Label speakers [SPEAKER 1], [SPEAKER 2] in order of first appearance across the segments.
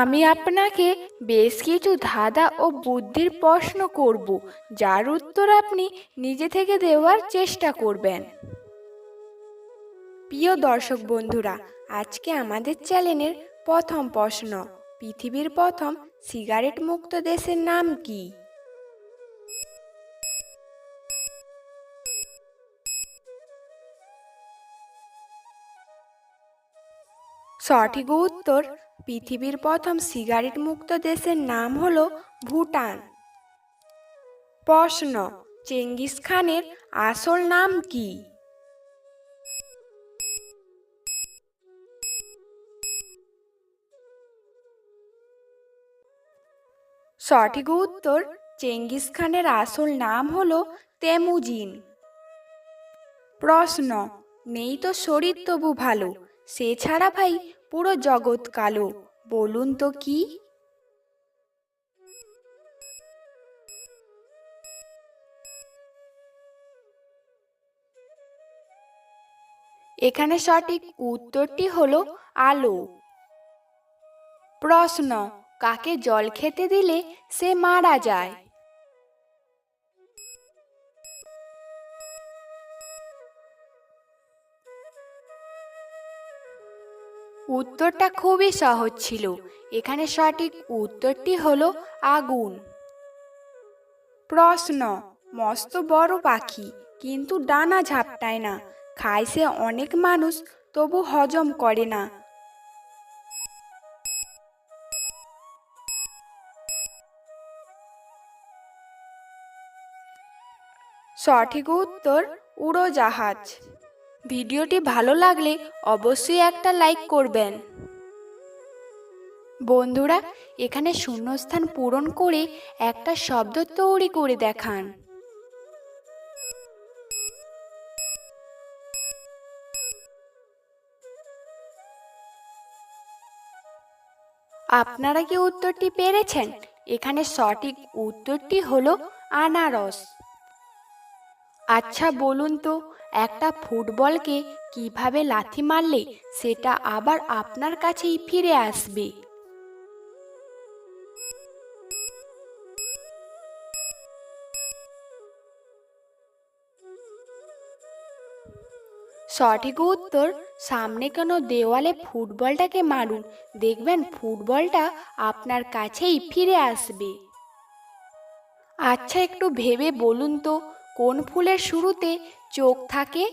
[SPEAKER 1] আমি আপনাকে বেশ কিছু ধাঁধা ও বুদ্ধির প্রশ্ন করব, যার উত্তর আপনি নিজে থেকে দেওয়ার চেষ্টা করবেন। প্রিয় দর্শক বন্ধুরা, আজকে আমাদের চ্যানেলের প্রথম প্রশ্ন, পৃথিবীর প্রথম সিগারেট মুক্ত দেশের নাম কি? সঠিক উত্তর পৃথিবীর প্রথম সিগারেট মুক্ত দেশের নাম হল ভুটান। প্রশ্ন, চেঙ্গিস খানের আসল নাম কি? সঠিক উত্তর, চেঙ্গিস খানের আসল নাম হল তেমুজিন। প্রশ্ন, নেই তো শরীর তবু ভালো, সে ছাড়া ভাই পুরো জগৎ কালো, বলুন তো কি? এখানে সঠিক উত্তরটি হলো আলো। প্রশ্ন, কাকে জল খেতে দিলে সে মারা যায়? উত্তরটা খুবই সহজ ছিল। এখানে সঠিক উত্তরটি হলো আগুন। প্রশ্ন, মস্ত বড় পাখি, কিন্তু ডানা ঝাপটায় না। খায় সে অনেক মানুষ, তবু হজম করে না। সঠিক উত্তর, উড়োজাহাজ। ভিডিওটি ভালো লাগলে অবশ্যই একটা লাইক করবেন। বন্ধুরা, এখানে শূন্যস্থান পূরণ করে একটা শব্দ তৈরি করে দেখান। আপনারা কি উত্তরটি পেরেছেন? এখানে সঠিক উত্তরটি হলো আনারস। আচ্ছা বলুন তো, একটা ফুটবলকে কীভাবে লাথি মারলে সেটা আবার আপনার কাছেই ফিরে আসবে? সঠিক উত্তর, সামনে কোনো দেওয়ালে ফুটবলটাকে মারুন, দেখবেন ফুটবলটা আপনার কাছেই ফিরে আসবে। আচ্ছা একটু ভেবে বলুন তো কোন ফুলের শুরুতে চোখ থাকে?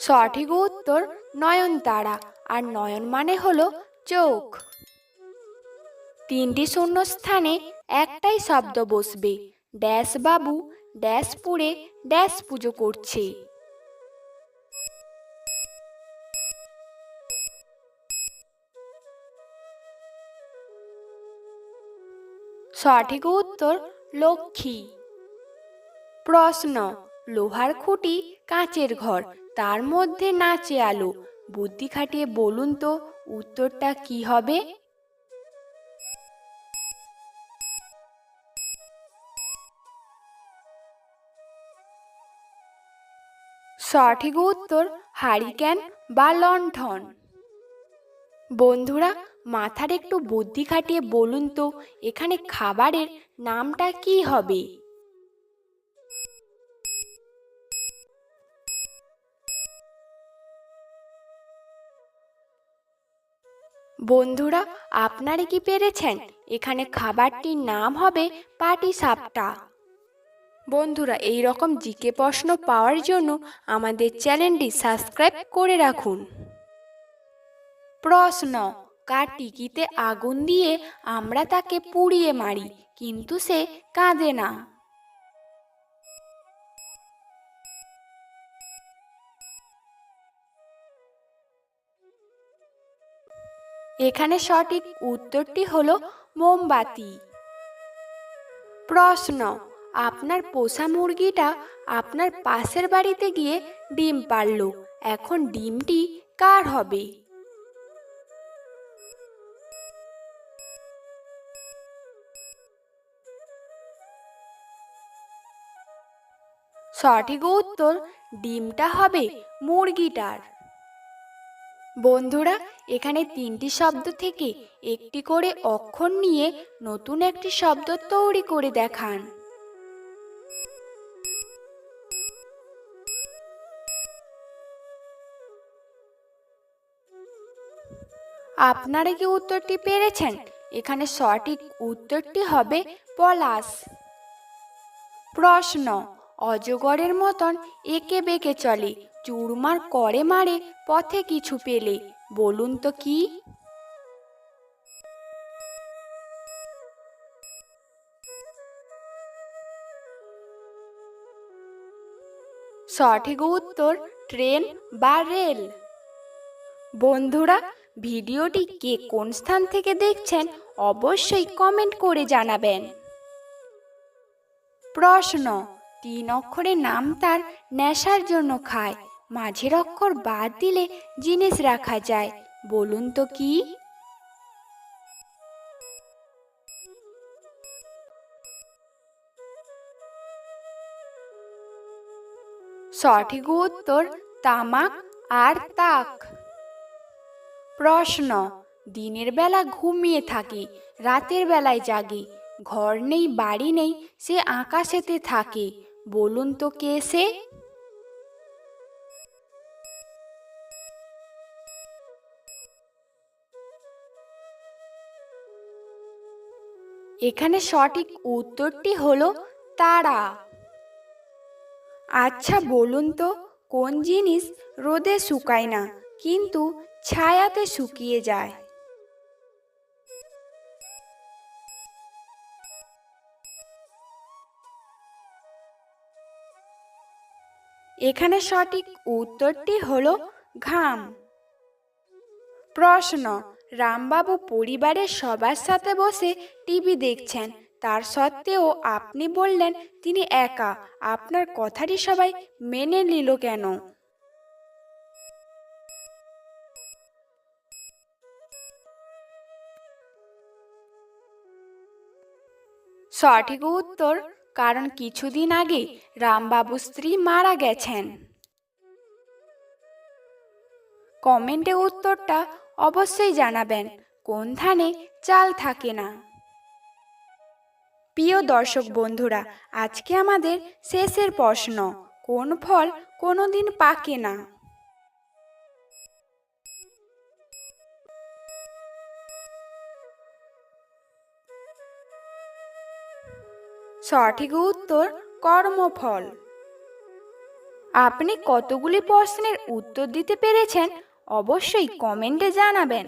[SPEAKER 1] সঠিক উত্তর নয়নতারা, আর নয়ন মানে হলো চোখ। তিনটি শূন্য স্থানে একটাই শব্দ বসবে। ড্যাশ বাবু ড্যাশ পুড়ে ড্যাশ পুজো করছে। সঠিক উত্তর লক্ষ্মী। প্রশ্ন, লোহার খুঁটি কাঁচের ঘর, তার মধ্যে নাচে আলো, বুদ্ধি খাটিয়ে বলুন তো উত্তরটা কি হবে? সঠিক উত্তর হারিকেন বা লণ্ঠন। বন্ধুরা মাথার একটু বুদ্ধি খাটিয়ে বলুন তো, এখানে খাবারের নামটা কি হবে? বন্ধুরা, আপনারা কি পেরেছেন? এখানে খাবারটির নাম হবে পাটি সাপটা। বন্ধুরা এই রকম জিকে প্রশ্ন পাওয়ার জন্য আমাদের চ্যানেলটি সাবস্ক্রাইব করে রাখুন। প্রশ্ন কার টিকিতে আগুন দিয়ে আমরা তাকে পুড়িয়ে মারি, কিন্তু সে কাঁদে না। এখানে সঠিক উত্তরটি হলো মোমবাতি। প্রশ্ন, আপনার পোষা মুরগিটা আপনার পাশের বাড়িতে গিয়ে ডিম পারল এখন ডিমটি কার হবে? সঠিক উত্তর ডিমটা হবে মুরগিটার। বন্ধুরা, এখানে তিনটি শব্দ থেকে একটি করে অক্ষর নিয়ে নতুন একটি শব্দ তৈরি করে দেখান। আপনারা কি উত্তরটি পেরেছেন? এখানে সঠিক উত্তরটি হবে পলাশ। প্রশ্ন অজগরের মতন একে বেঁকে চলে। চুরমার করে মারে, পথে কিছু পেলে। বলুন তো কি? সঠিক উত্তর ট্রেন বা রেল। বন্ধুরা, ভিডিওটি কে কোন স্থান থেকে দেখছেন অবশ্যই কমেন্ট করে জানাবেন। প্রশ্ন তিন অক্ষরের নাম তার নেশার জন্য খায়। মাঝের অক্ষর বাদ দিলে জিনিস রাখা যায়। বলুন তো কি? সঠিক উত্তর তামাক আর তাক। প্রশ্ন, দিনের বেলা ঘুমিয়ে থাকি, রাতের বেলায় জাগি। ঘর নেই, বাড়ি নেই, সে আকাশেতে থাকে। বলুন তো কে সে? এখানে সঠিক উত্তরটি হলো তারা। আচ্ছা বলুন তো, কোন জিনিস রোদে শুকায় না, কিন্তু ছায়াতে শুকিয়ে যায়? এখানে সঠিক উত্তরটি হল ঘাম। প্রশ্ন, রামবাবু পরিবারের সবার সাথে বসে টিভি দেখছেন। তার সত্ত্বেও আপনি বললেন, তিনি একা। আপনার কথাটি সবাই মেনে নিল কেন? সঠিক উত্তর কারণ কিছুদিন আগে রামবাবু স্ত্রী মারা গেছেন। কমেন্টে উত্তরটা অবশ্যই জানাবেন, কোন ধানে চাল থাকে না। প্রিয় দর্শক বন্ধুরা, আজকে আমাদের শেষের প্রশ্ন, কোন ফল কোনোদিন পাকে না? সঠিক উত্তর কর্মফল। আপনি কতগুলি প্রশ্নের উত্তর দিতে পেরেছেন অবশ্যই কমেন্টে জানাবেন।